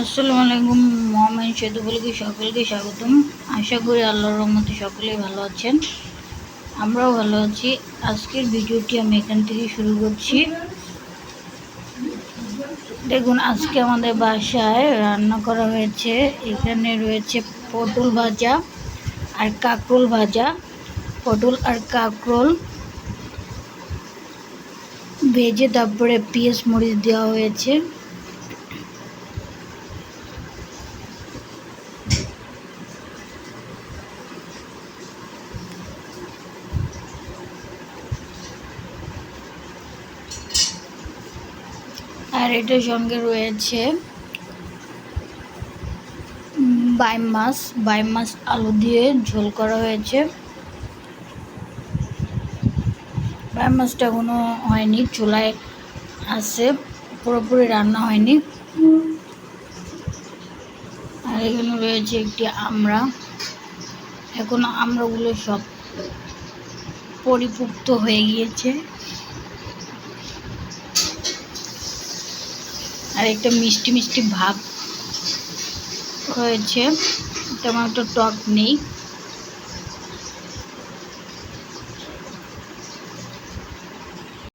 আসসালামু আলাইকুম মোহাম্মদ সেতুবলিকে সকলকে স্বাগতম। আশা করি আল্লাহর রহমতে সকলেই ভালো আছেন। আমরাও ভালো আছি। আজকের ভিডিওটি আমি এখান থেকে শুরু করছি। দেখুন, আজকে আমাদের বাসায় রান্না করা হয়েছে। এখানে রয়েছে পটল ভাজা আর কাঁকরোল ভাজা। পটল আর কাঁকরোল, ভেজে তারপরে পেঁয়াজ মরিচ দেওয়া হয়েছে। আর এটার সঙ্গে রয়েছে বাইম মাছ বাইম মাছ আলু দিয়ে ঝোল করা হয়েছে। বাইম মাছটা এখনও হয়নি, চুলায় আছে, পুরোপুরি রান্না হয়নি। আর এখানে রয়েছে একটি আমরা এখন আমরাগুলো সব পরিপুক্ত হয়ে গিয়েছে। আর একটা মিষ্টি মিষ্টি ভাব হয়েছে। তেমন একটা টক নেই।